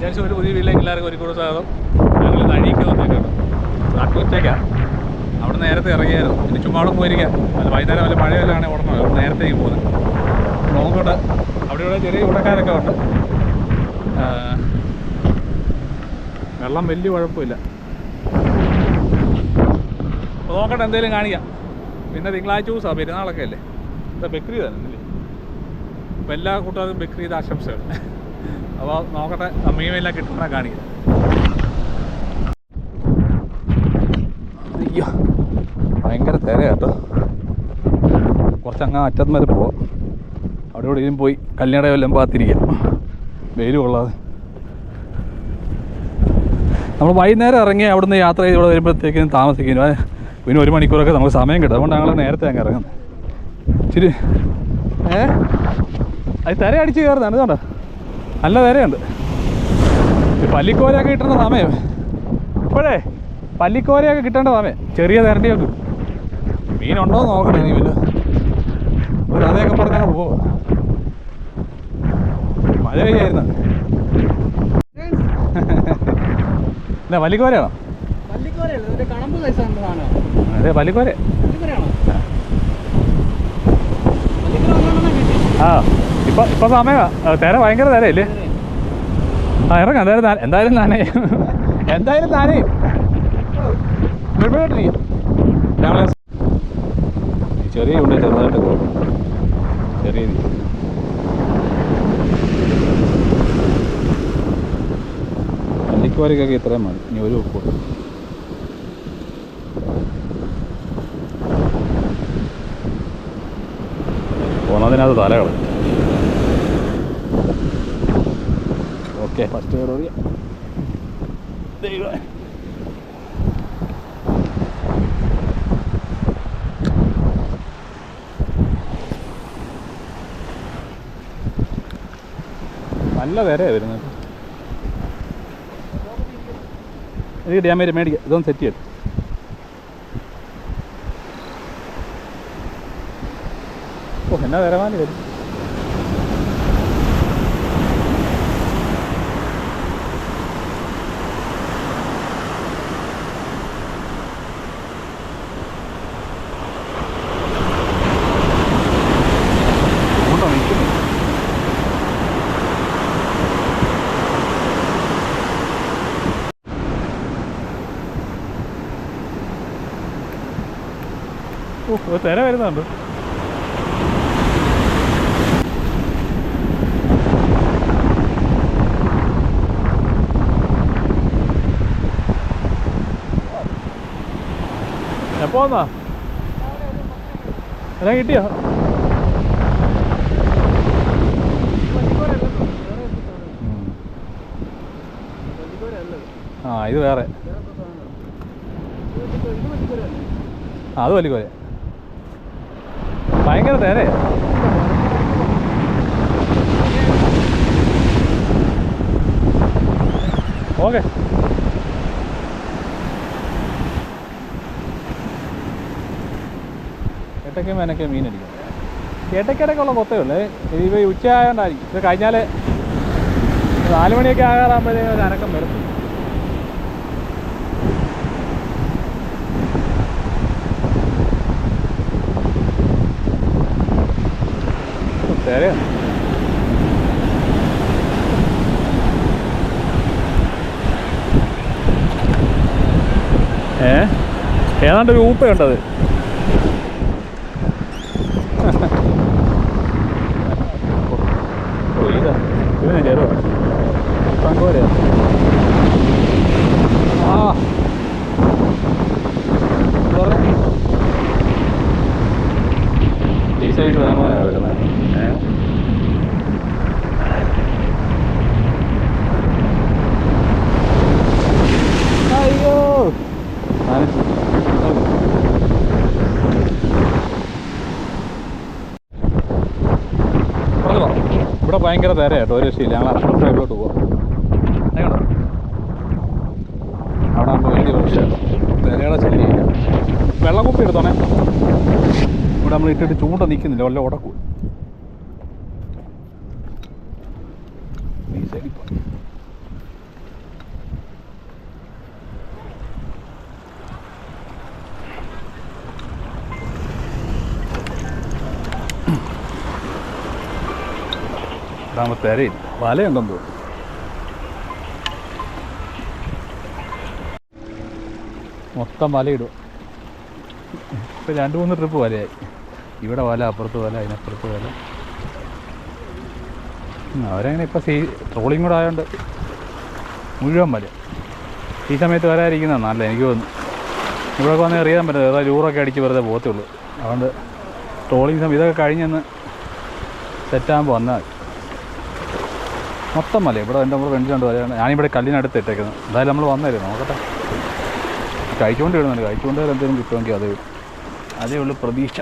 അത്യാവശ്യം ഒരു പുതിയ വീട്ടിലേക്ക് എല്ലാവർക്കും ഒരു കൂടെ സ്വാഗതം ഞങ്ങൾ നഴിക്ക് വന്നേക്കാണ് നാട്ടുവച്ചേക്കാണ് അവിടെ നേരത്തെ ഇറങ്ങിയായിരുന്നു. പിന്നെ ചുമ്മാ പോയിരിക്കാം. അത് വൈകുന്നേരം വല്ല മഴയെല്ലാണെങ്കിൽ ഉടനെ അവിടെ നേരത്തേക്ക് പോകുന്നത് നോക്കട്ടെ. അവിടെ ഇവിടെ ചെറിയ ഉടക്കാരൊക്കെ ഉണ്ട്. വെള്ളം വലിയ കുഴപ്പമില്ല. അപ്പോൾ നോക്കട്ടെ എന്തെങ്കിലും കാണിക്കാം. പിന്നെ തിങ്കളാഴ്ച ദിവസമാണ് പെരുന്നാളൊക്കെ അല്ലേ? എന്താ ബക്രീ തന്നെ അല്ലേ? അപ്പോൾ എല്ലാ കൂട്ടുകാർക്കും ബക്രീദ് ആശംസകൾ. അപ്പോൾ നോക്കട്ടെ മീമെല്ലാം കിട്ടുന്ന കാണിക്കാം. അയ്യോ ഭയങ്കര തിര കേട്ടോ കുറച്ചങ്ങ് അറ്റത്ത് വരെ പോവാം. അവിടെ ഇവിടെ ഇതും പോയി കല്യാണ വല്ലതും പാത്തിരിക്കാം. വെയിൽ കൊള്ളാതെ. നമ്മൾ വൈകുന്നേരം ഇറങ്ങി അവിടുന്ന് യാത്ര ചെയ്ത് ഇവിടെ വരുമ്പോഴത്തേക്കും താമസിക്കുന്നു. പിന്നെ ഒരു മണിക്കൂറൊക്കെ നമുക്ക് സമയം കിട്ടും. അതുകൊണ്ട് ഞങ്ങൾ നേരത്തെ അങ്ങ് ഇറങ്ങുന്നത് ഇച്ചിരി ഏ? അത് തിര അടിച്ച് കയറുന്നതാണ് ഇതുകൊണ്ട് നല്ല തിരയുണ്ട് ഈ പല്ലിക്കോരയൊക്കെ കിട്ടുന്ന സമയം. ഇപ്പോഴേ പല്ലിക്കോരയൊക്കെ കിട്ടേണ്ട സമയം. ചെറിയ തിരണ്ടിയൊക്കെ മീനുണ്ടോ എന്ന് നോക്കണേ നീ വല്ല. ഒരു അതേക്കെ പറഞ്ഞാൽ പോവാ. മഴ പെയ്യായിരുന്നു. എന്നാ പല്ലിക്കോരയാണോ? അതെ പല്ലിക്കോര. ആ. ഇപ്പൊ ഇപ്പൊ സമയമാ. തിര ഭയങ്കര തരയില്ലേ? ആ ഇറങ്ങാം. എന്തായാലും എന്തായാലും നാനേ. എന്തായാലും നാനേ. നിർഭയോട്ടിരിക്കും ഞങ്ങളെ ചെറിയ ഉണ്ട് ചെറുതായിട്ട് ചെറിയ പള്ളിക്കോരക്കൊക്കെ ഇത്രയും മതി. ഇനി ഒരു ഉപ്പ്. ഓക്കെ ഫസ്റ്റ് കയറി ദൈവം നല്ല വിലയാണ് വരുന്നത്. എനിക്ക് ഞാൻ മേടിക്കാം മേടിക്കാം. ഇതൊന്ന് സെറ്റ് ചെയ്തു ഓ എന്നാ വരവാന് വരും കൊണ്ടോ നിൽക്കുന്നു ഓ ഒരു വരുന്നുണ്ട് എപ്പോ വന്നാ എല്ലാം കിട്ടിയോ? ആ ഇത് വേറെ. അത് വലിയ ഭയങ്കര നേരെയാ ഓക്കെ. ഏട്ടയ്ക്ക് മേനൊക്കെ മീനടിക്കും ഏട്ടയ്ക്കിടയ്ക്കുള്ള കൊത്തേ ഉള്ളേ ഇത് ഉച്ച ആയതുകൊണ്ടായിരിക്കും ഇത് കഴിഞ്ഞാൽ നാല് മണിയൊക്കെ ആകാറാകുമ്പോഴേ ഒരു അനക്കം വരും ഏ? ഏതാണ്ട് ഒരു ഊപ്പയുണ്ടത് ഓ ഇതാ ഇവനെ ചെറുതാ പങ്കോരയാ ആ വരുന്നത് ഏ അയ്യോ പറഞ്ഞു ഇവിടെ ഭയങ്കര തിര കേട്ടോ ഒരു രക്ഷയില്ല. ഞങ്ങൾ അപ്പുറം സൈഡിലോട്ട് പോവാം. അവിടെ ആകുമ്പോൾ വലിയ പ്രശ്നമാണ് തിരയുടെ ശല്യമില്ല. വെള്ളക്കുപ്പി എടുത്തോണേ. ഇവിടെ നമ്മൾ ഇട്ടിട്ട് ചൂണ്ട നിൽക്കുന്നില്ല വല്ല ഉടക്കും ഈ സൈഡിൽ പോയി കാണുമ്പോൾ അരയിൽ വലയുണ്ടെന്ന് തോന്നുന്നു. മൊത്തം വലയിടും. ഇപ്പം രണ്ട് മൂന്ന് ട്രിപ്പ് വലയായി. ഇവിടെ വല അപ്പുറത്ത് വല അതിനപ്പുറത്ത് വല. അവരങ്ങനെ ഇപ്പം സീ ട്രോളിങ് കൂടെ ആയതുകൊണ്ട് മുഴുവൻ വല. ഈ സമയത്ത് വരാതിരിക്കുന്നതാണ് നല്ല എനിക്ക് തോന്നുന്നു. ഇവിടെ വന്ന് അറിയാൻ പറ്റില്ല ഏതാ ലൂറൊക്കെ അടിച്ച് വെറുതെ പോകത്തുള്ളൂ അതുകൊണ്ട് ട്രോളിങ് സമയം ഇതൊക്കെ കഴിഞ്ഞെന്ന് സെറ്റാകുമ്പോൾ വന്നാൽ. മൊത്തം മല ഇവിടെ എന്റെ നമ്മുടെ ഫ്രണ്ട്സ് രണ്ട് വലയാണ് ഞാനിവിടെ കല്ലിനടുത്ത് ഇട്ടേക്കുന്നത്. എന്തായാലും നമ്മൾ വന്നേരും നോക്കട്ടെ. കഴിച്ചുകൊണ്ട് ഇടുന്നുണ്ട്. കഴിച്ചുകൊണ്ട് എന്തെങ്കിലും കിട്ടുമെങ്കിൽ അത്. അതേ ഉള്ളൂ പ്രതീക്ഷ.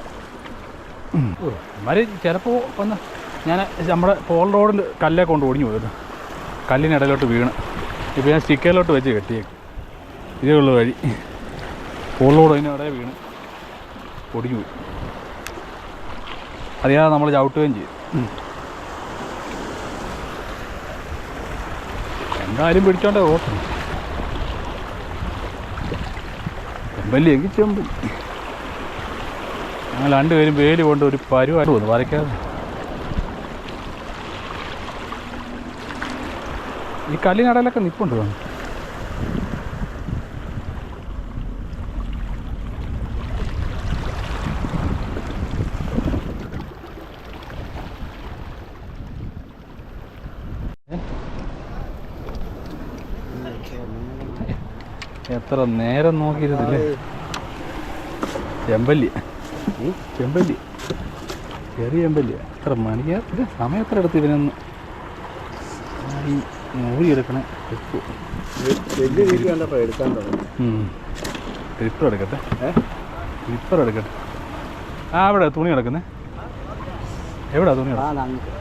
ഇമാര് ചിലപ്പോൾ വന്ന് ഞാൻ നമ്മുടെ പോൾ റോഡിൽ കല്ലേ കൊണ്ട് ഒടിഞ്ഞു പോയിരുന്നു കല്ലിനിടയിലോട്ട് വീണ്. ഇപ്പോൾ ഞാൻ സ്റ്റിക്കറിലോട്ട് വെച്ച് കെട്ടിയേക്കും. ഇതേ ഉള്ളു വഴി. പോൾ റോഡ് അതിനിടെ വീണ്. ഒടിഞ്ഞു പോയി. അറിയാതെ നമ്മൾ ചവിട്ടുകയും ചെയ്യും. എന്തായാലും പിടിച്ചോണ്ടേ ഓട്ടം ചെമ്പല്ലി എങ്കിൽ ചെമ്പല്ലി ഞങ്ങൾ രണ്ടുപേരും വേലി കൊണ്ട് ഒരു പരുവായിട്ട് വന്നു. വരയ്ക്കാതെ. ഈ കല്ലിനടയിലൊക്കെ നിപ്പുണ്ട് തോന്നുന്നു. എത്ര നേരം നോക്കിയിരുന്നില്ലേ? ചെമ്പല്ലി. ചെമ്പല്ലി. ചെറിയ ചെമ്പല്ലി. എത്ര മണിക്ക്? ഇത് സമയം എത്ര എടുത്ത് ഇതിനൊന്ന് ഈ മൂടി എടുക്കണേ. ട്രിപ്പ് ക്ലിപ്പർ എടുക്കട്ടെ. ട്രിപ്പർ എടുക്കട്ടെ. ആ അവിടെ തുണി എടുക്കുന്നേ എവിടാ തുണി എടുക്കുന്നത്